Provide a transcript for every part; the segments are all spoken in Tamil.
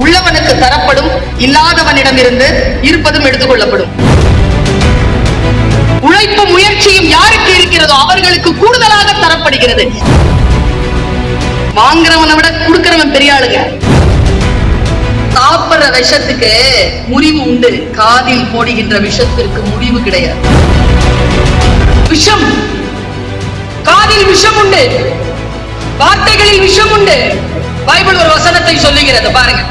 உள்ளவனுக்கு தரப்படும் இல்லாதவனிடமிருந்து இருப்பதும் எடுத்துக்கொள்ளப்படும். உழைப்பு முயற்சியும் யாருக்கு இருக்கிறதோ அவர்களுக்கு கூடுதலாக தரப்படுகிறது. வாங்குறவனை விட கொடுக்கிறவன் பெரிய ஆளுங்க. சாப்பிடுற விஷத்துக்கு முறிவு உண்டு. காதில் போடுகின்ற விஷத்திற்கு முடிவு கிடையாது. விஷம். காதில் விஷம் உண்டு. வார்த்தைகளில் விஷம் உண்டு. பைபிள் ஒரு வசனத்தை சொல்லுகிறது பாருங்க.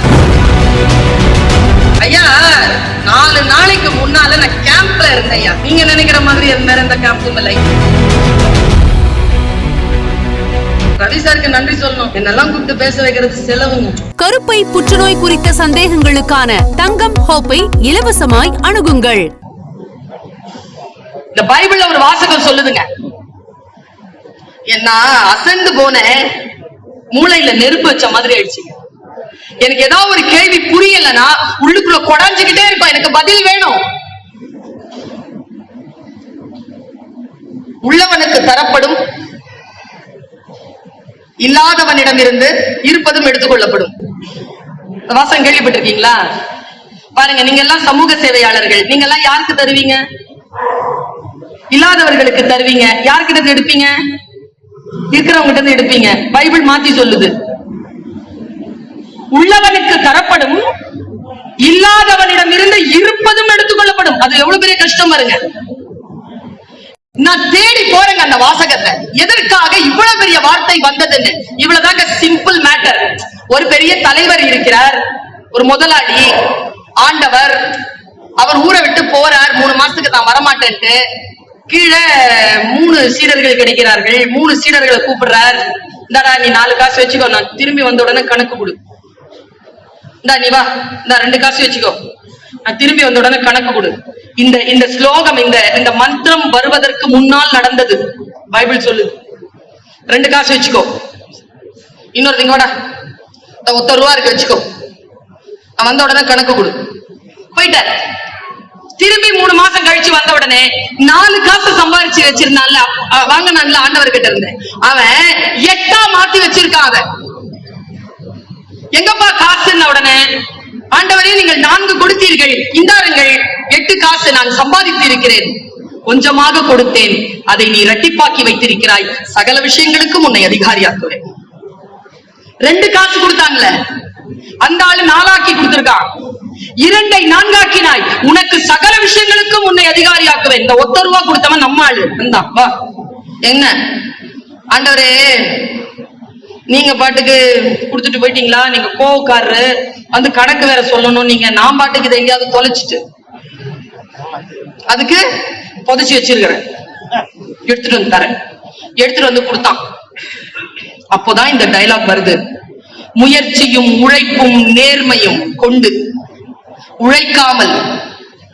ஐயா நாலு நாளைக்கு முன்னால நான் கேம்ப்ல இருந்தேன் ஐயா. நீங்க நினைக்கிற மாதிரி எந்த நேரம் இந்த கேம்ப்பும் இல்லை கருப்பை புற்றுநோய் குறித்த சந்தேகங்களுக்கான தங்கம் ஹோப்பை இலவசமாய் அணுகுங்கள். இந்த பைபிள்ல ஒரு வாசகம் சொல்லுதுங்க. என்ன அசந்து போன மூளையில நெருப்பு வச்ச மாதிரி ஆயிடுச்சுங்க எனக்கு ஏதாவது ஒரு கேள்வி புரியலன்னா உள்ளுக்குள்ள கொடைஞ்சுக்கிட்டே இருப்பேன். எனக்கு பதில் வேணும். உள்ளவனுக்கு தரப்படும் இல்லாதவனிடம் இருந்து இருப்பதும் எடுத்துக்கொள்ளப்படும். இந்த வாசகம் கேள்விப்பட்டிருக்கீங்களா? பாருங்க நீங்க எல்லாம் சமூக சேவையாளர்கள். நீங்க எல்லாம் யாருக்கு தருவீங்க? இல்லாதவர்களுக்கு தருவீங்க. யாருக்கிட்ட எடுப்பீங்க? இருக்கிறவங்க இருந்து எடுப்பீங்க. பைபிள் மாத்தி சொல்லுது. உள்ளவனுக்கு தரப்படும் இல்லாதவனிடம் இருந்து இருப்பதும் எடுத்துக்கொள்ளப்படும் அது எவ்வளவு பெரிய கஷ்டம் பாருங்க. நான் தேடி போறேங்க அந்த வாசகத்தை. எதற்காக இவ்வளவு பெரிய வார்த்தை வந்ததுன்னு. இவ்வளவுதாங்க சிம்பிள் மேட்டர் ஒரு பெரிய தலைவர் இருக்கிறார். ஒரு முதலாளி ஆண்டவர். அவர் ஊரை விட்டு போறார். மூணு மாசத்துக்கு நான் வரமாட்டேன்ட்டு. கீழே மூணு சீடர்கள் கிடைக்கிறார்கள். மூணு சீடர்களை கூப்பிடுறார். இந்தாடா நீ நாலு காசு வச்சுக்கோ. நான் திரும்பி வந்த உடனே கணக்கு கொடு. இந்தா நீ வா. இந்த ரெண்டு காசு வச்சுக்கோ. நான் திரும்பி வந்த உடனே கணக்கு கொடு. இந்த இந்த ஸ்லோகம் இந்த இந்த மந்திரம் வருவதற்கு முன்னால் நடந்தது. பைபிள் சொல்லுது ரெண்டு காசு வச்சுக்கோ. இன்னொரு வாடா. ஒத்த ரூபா இருக்கு வச்சுக்கோ. நான் வந்த உடனே கணக்கு கொடு. போயிட்டார். திரும்பி மூணு மாசம் கழிச்சு வந்த உடனே நாலு காசு சம்பாதிச்சு வச்சிருந்தான்ல வாங்கினான்ல ஆண்டவர் கிட்ட இருந்து. அவன் எட்டா மாத்தி வச்சிருக்கான் அவன் எங்கப்பா காசுன்ன உடனே ஆண்டவரே நீங்கள் நான்கு கொடுத்தீர்கள். இந்தாருங்கள் எட்டு காசு நான் சம்பாதித்து இருக்கிறேன். கொஞ்சமாக கொடுத்தேன். அதை நீ இரட்டிப்பாக்கி வைத்திருக்கிறாய். சகல விஷயங்களுக்கும் உன்னை அதிகாரியாக்குவேன். ரெண்டு காசு கொடுத்தாங்கல்ல அந்த ஆளு நாலாக்கி கொடுத்திருக்கான். இரண்டை நான்காக்கினாய். உனக்கு அதிகாரியாக்குவேன் இந்த ஒத்த ரூபா கொடுத்தவன் நம்ம ஆளு. வந்தான் வா. என்ன? ஆண்டவரே நீங்க பாட்டுக்கு கொடுத்துட்டு போயிட்டீங்களா? நீங்க கோவக்காரரு. வந்து கணக்கு வேற சொல்லணும். நீங்க நான் பாட்டுக்கு இதை எங்கேயாவது தொலைச்சிட்டு. அதுக்கு புதைச்சி வச்சிருக்கிறேன். எடுத்துட்டு வந்து தரேன். எடுத்துட்டு வந்து கொடுத்தான். அப்போதான் இந்த டைலாக் வருது. முயற்சியும் உழைப்பும் நேர்மையும் கொண்டு உழைக்காமல்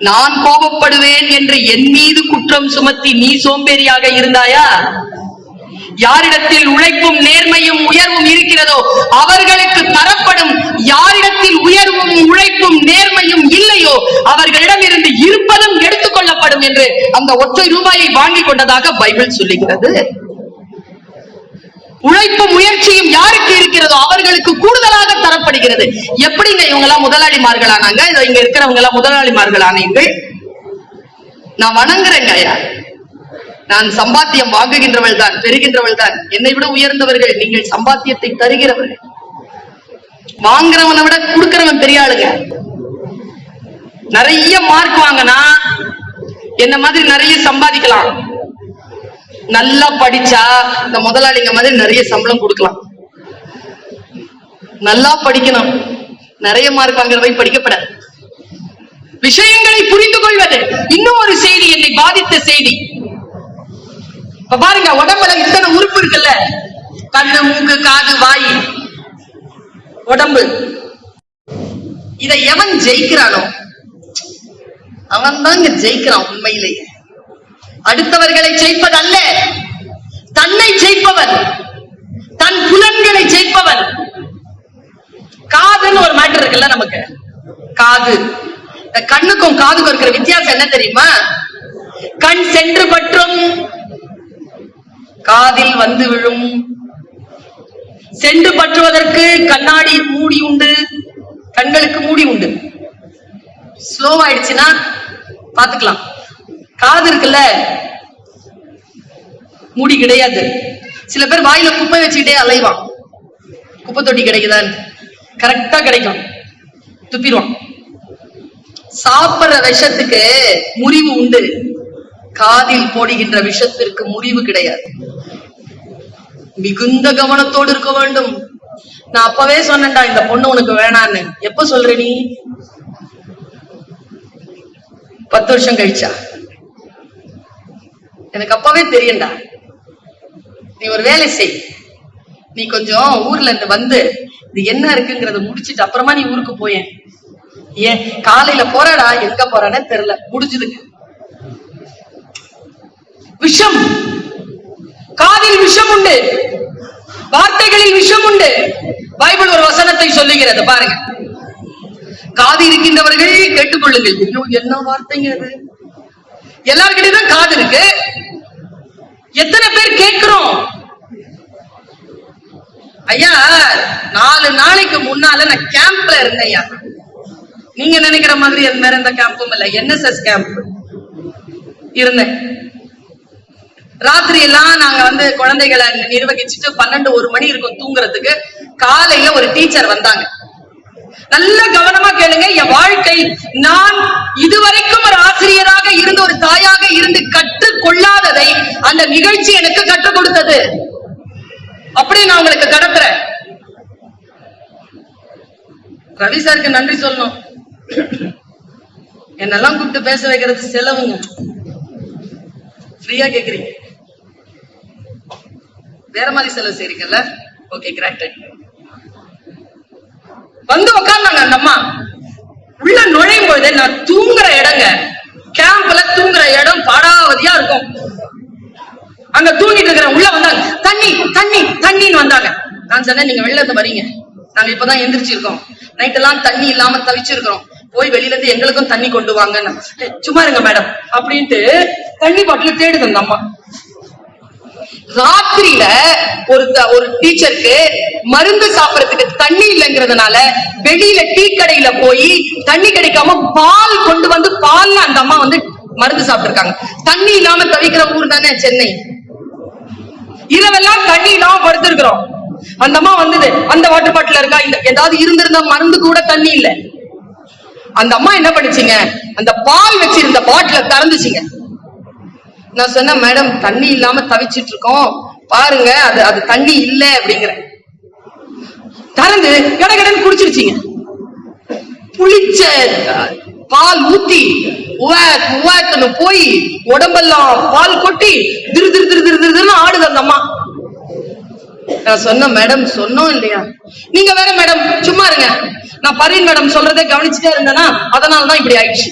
நான் கோபப்படுவேன் என்று என் மீது குற்றம் சுமத்தி நீ சோம்பேறியாக இருந்தாயா? யாரிடத்தில் உழைப்பும் நேர்மையும் உயர்வும் இருக்கிறதோ அவர்களுக்கு தரப்படும் யாரிடத்தில் உயர்வும் உழைப்பும் நேர்மையும் இல்லையோ அவர்களிடமிருந்து இருப்பதும் எடுத்துக்கொள்ளப்படும் என்று அந்த ஒற்றை ரூபாயை வாங்கி கொண்டதாக பைபிள் சொல்லுகிறது. உழைப்பு முயற்சியும் யாருக்கு இருக்கிறதோ அவர்களுக்கு கூடுதலாக தரப்படுகிறது. எப்படிங்க இவங்க எல்லாம் முதலாளிமார்களானாங்க? இதோ இங்க இருக்கிறவங்க எல்லாம் முதலாளிமார்களானீர்கள்? நான் வணங்குறேங்க ஐயா. நான் சம்பாத்தியம் வாங்குகின்றவள் தான் பெறுகின்றவள் தான் என்னை விட உயர்ந்தவர்கள் நீங்கள் சம்பாத்தியத்தை தருகிறவர்கள். வாங்குறவனை விட கொடுக்கிறவன் பெரிய ஆளுங்க. நிறைய மார்க் வாங்கினா என்ன மாதிரி நிறைய சம்பாதிக்கலாம். நல்லா படிச்சா இந்த முதலாளிங்க மாதிரி நிறைய சம்பளம் கொடுக்கலாம். நல்லா படிக்கணும். நிறைய மார்க் போய் படிக்கப்படாது. விஷயங்களை புரிந்து கொள்வது இன்னும் ஒரு செய்தி என்னை பாதித்த செய்தி. இப்ப பாருங்க உடம்புல இத்தனை உறுப்பு இருக்குல்ல? கண்ணு மூக்கு காது வாய். உடம்பு. இதை எவன் ஜெயிக்கிறானோ அவன் தான் இங்க ஜெயிக்கிறான் உண்மையிலேயே. அடுத்தவர்களை ஜெயிப்பதல்ல. தன்னை ஜெயிப்பவன் தன் புலன்களை ஜெயிப்பவன் காதுன்னு ஒரு மேட்டர் இருக்குல்ல நமக்கு. காது. கண்ணுக்கும் காதுக்கும் இருக்கிற வித்தியாசம் என்ன தெரியுமா? கண் சென்று பற்றும். காதில் வந்து விழும். சென்று பற்றுவதற்கு கண்ணாடி மூடி உண்டு. கண்களுக்கு மூடி உண்டு. ஸ்லோ ஆயிடுச்சுன்னா பாத்துக்கலாம் காது இருக்குல்ல? முடி கிடையாது. சில பேர் வாயில குப்பை வச்சுக்கிட்டே அலைவான். குப்பை தொட்டி கிடைக்குதான்னு. கரெக்டா கிடைக்கும். துப்பிடுவான். சாப்பிடுற விஷத்துக்கு முறிவு உண்டு. காதில் போடுகின்ற விஷத்திற்கு முறிவு கிடையாது. மிகுந்த கவனத்தோடு இருக்க வேண்டும். நான் அப்பவே சொன்னேன்டா இந்த பொண்ணு உனக்கு வேணான்னு. எப்ப சொல்ற நீ? பத்து வருஷம் கழிச்சா. எனக்கு அப்பவே தெரியும்டா. நீ ஒரு வேலை செய். நீ கொஞ்சம் ஊர்ல இருந்து வந்து இது என்ன இருக்குங்கிறத முடிச்சிட்டு அப்புறமா நீ ஊருக்கு போயேன். ஏன் காலையில போறடா எங்க போறானே தெரியல. முடிஞ்சதுக்கு. விஷம். காதில் விஷம் உண்டு. வார்த்தைகளில் விஷம் உண்டு. பைபிள் ஒரு வசனத்தை சொல்லுகிறது பாருங்க. காது இருக்கின்றவர்கள் கேட்டுக்கொள்ளுங்கள். ஐயோ என்ன வார்த்தைங்க அது? எல்லார்கிட்டயும் தான் காது இருக்கு. எத்தனை பேர் கேட்கிறோம்? ஐயா நாலு நாளைக்கு முன்னால நான் கேம்ப்ல இருந்தேன் ஐயா. நீங்க நினைக்கிற மாதிரி அது மாதிரி எந்த கேம்பும் இல்ல. என்எஸ்எஸ் கேம்ப் இருந்தேன். ராத்திரி எல்லாம் நாங்க வந்து குழந்தைகளை நிர்வகிச்சுட்டு பன்னெண்டு ஒரு மணி இருக்கும் தூங்குறதுக்கு. காலையில ஒரு டீச்சர் வந்தாங்க. நல்ல கவனமா கேளுங்க. என் வாழ்க்கை நான் இதுவரைக்கும் ஒரு ஆசிரியராக இருந்து ஒரு தாயாக இருந்து கற்று கொள்ளாததை அந்த நிகழ்ச்சி எனக்கு கற்றுக் கொடுத்தது. அப்படி நான் உங்களுக்கு கடத்துறேன். ரவி சாருக்கு நன்றி சொல்லணும். என்னெல்லாம் கூப்பிட்டு பேச வைக்கிறது செலவுங்க. ஃப்ரீயா கேக்குறீங்க. வேற மாதிரி செலவு செய்றீங்கல்ல? ஓகே கிராக்டட் அந்த அம்மா உள்ள நுழையும் பொழுது நான் தூங்குற இடங்க கேம்ப்ல தூங்குற இடம் பாடாவதியா இருக்கும். அங்க தூங்கிட்டு இருக்கிற உள்ள வந்தாங்க தண்ணி தண்ணி தண்ணின்னு வந்தாங்க. நான் சொன்னேன் நீங்க வெளில இருந்து வரீங்க. நாங்க இப்பதான் எந்திரிச்சிருக்கோம். நைட் எல்லாம் தண்ணி இல்லாம தவிச்சிருக்கிறோம். போய் வெளியில இருந்து எங்களுக்கும் தண்ணி கொண்டு வாங்க சும்மா இருங்க மேடம் அப்படின்ட்டு தண்ணி பாட்டில தேடுது அந்த அம்மா. ராத்திரியில ஒரு ஒரு டீச்சருக்கு மருந்து சாப்பிடறதுக்கு தண்ணி இல்லைங்கிறதுனால வெளியில டீ கடையில போய் தண்ணி கிடைக்காம பால் கொண்டு வந்து பால்ல அந்த அம்மா வந்து மருந்து சாப்பிட்டிருக்காங்க. தண்ணி இல்லாம தவிக்கிற ஊர் தானே சென்னை. இரவெல்லாம் தண்ணி இல்லாம படுத்திருக்கிறோம். அந்த அம்மா வந்தது அந்த வாட்டர் பாட்டில் இருக்கா? இந்த ஏதாவது இருந்திருந்த மருந்து கூட தண்ணி இல்ல. அந்த அம்மா என்ன பண்ணுச்சுங்க? அந்த பால் வச்சிருந்த பாட்டில திறந்துச்சுங்க. நான் சொன்னேன் மேடம் தண்ணி இல்லாம தவிச்சிட்டு இருக்கோம். பாருங்க அது அது தண்ணி இல்ல அப்படிங்கிற திறந்து கடகடன்னு குடிச்சிருச்சிங்க. புளிச்ச பால் ஊத்தி உவாக் போய் உடம்பெல்லாம் பால் கொட்டி திரு திரு திரு திரு திருன்னு ஆடுது அந்த அம்மா. நான் சொன்னேன் மேடம் சொன்னோம் இல்லையா? நீங்க வேற மேடம் சும்மா இருங்க. நான் பரீன் மேடம் சொல்றதை கவனிச்சுட்டே இருந்தேனா அதனால தான் இப்படி ஆயிடுச்சு.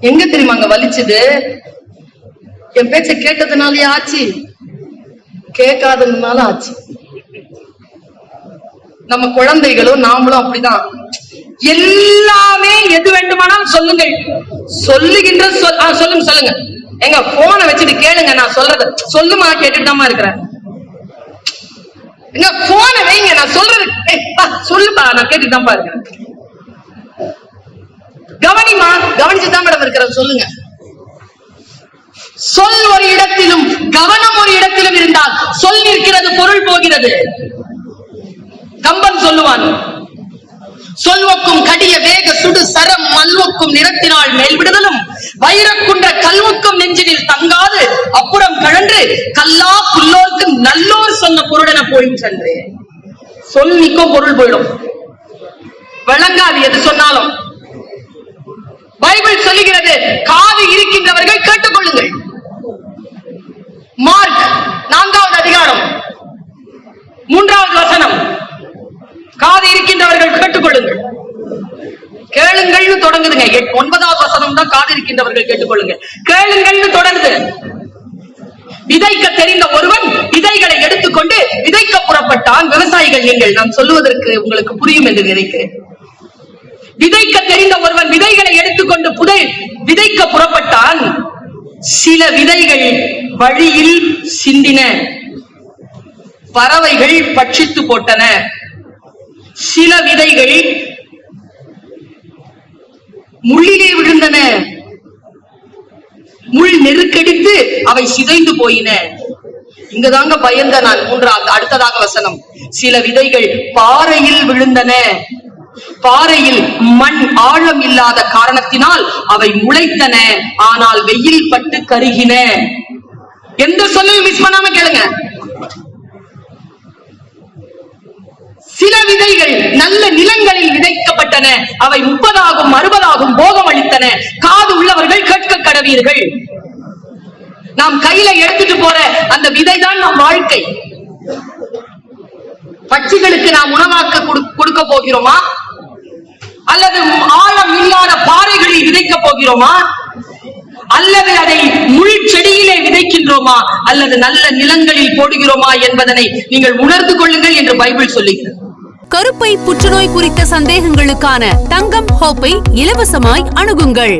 எங்க தெரியுமா அங்க வலிச்சது? என் பேச்ச கேட்டதுனாலயே ஆச்சு. கேட்காததுனால ஆச்சு. நம்ம குழந்தைகளும் நாமளும் அப்படிதான். எல்லாமே எது வேண்டுமானாலும் சொல்லுங்கள். சொல்லுகின்ற சொல் சொல்லுங்க சொல்லுங்க. எங்க போனை வச்சுட்டு கேளுங்க நான் சொல்றத. சொல்லுமா கேட்டுட்டு இருக்கிறேன். எங்க போனை வைங்க நான் சொல்றது சொல்லுப்பா நான் கேட்டுட்டு இருக்கிறேன். கவனிச்சுதான் மேடம் இருக்கிறது சொல்லுங்க. சொல் ஒரு இடத்திலும் கவனம் ஒரு இடத்திலும் இருந்தால் சொல் நிற்கிறது பொருள் போகிறது. கம்பன் சொல்லுவான் சொல்வக்கும் கடிய வேக சுடு சரம் மல்வக்கும் நிறத்தினால் மேல்விடுதலும் வைரக்குன்ற கல்வுக்கும் நெஞ்சினில் தங்காது அப்புறம் கழன்று கல்லா புல்லோர்க்கு நல்லோர் சொன்ன பொருளென போயிற்றன்று சொல் நிற்கும் பொருள் போயிடும். விளங்காது எது சொன்னாலும். பைபிள் சொல்லுகிறது காது இருக்கின்றவர்கள் கேட்டுக்கொள்ளுங்கள். மார்க் நான்காவது அதிகாரம் மூன்றாவது வசனம். காது இருக்கின்றவர்கள் கேட்டுக்கொள்ளுங்கள். கேளுங்கள்னு தொடங்குதுங்க. ஒன்பதாவது வசனம் தான் காது இருக்கின்றவர்கள் கேட்டுக்கொள்ளுங்க கேளுங்கள்னு தொடருது. விதைக்க தெரிந்த ஒருவன் விதைகளை எடுத்துக்கொண்டு விதைக்க புறப்பட்டான். விவசாயிகள் நீங்கள் நான் சொல்லுவதற்கு உங்களுக்கு புரியும் என்று நினைக்கிறேன். விதைக்க தெரிந்த ஒருவன் விதைகளை எடுத்துக்கொண்டு புதை விதைக்க புறப்பட்டான் சில விதைகள் வழியில் சிந்தின. பறவைகள் பட்சித்து போட்டன. சில விதைகள் முள்ளிலே விழுந்தன. முள் நெருக்கடித்து அவை சிதைந்து போயின. இங்கதாங்க பயந்த நான் மூன்றாவது அடுத்ததாக வசனம். சில விதைகள் பாறையில் விழுந்தன. பாறையில் மண் ஆழம் இல்லாத காரணத்தினால் அவை முளைத்தன ஆனால் வெயில் பட்டு கருகின. எந்த சொல்லையும் மிஸ் பண்ணாம கேளுங்க. சில விதைகள் நல்ல நிலங்களில் விதைக்கப்பட்டன அவை முப்பதாகும் அறுபதாகும் போகம் அளித்தன. காது உள்ளவர்கள் கேட்க கடவீர்கள். நாம் கையில எடுத்துட்டு போற அந்த விதைதான் நம் வாழ்க்கை. பட்சிகளுக்கு நாம் உணவாக்க கொடுக்க போகிறோமா? அல்லது ஆழம் இல்லாத பாறைகளில் விதைக்க போகிறோமா? அல்லது அதை முள் செடியிலே விதைக்கின்றோமா? அல்லது நல்ல நிலங்களில் போடுகிறோமா என்பதனை நீங்கள் உணர்ந்து கொள்ளுங்கள் என்று பைபிள் சொல்லுகிறது. கருப்பை புற்றுநோய் குறித்த சந்தேகங்களுக்கான தங்கம் ஹோப்பை இலவசமாய் அணுகுங்கள்.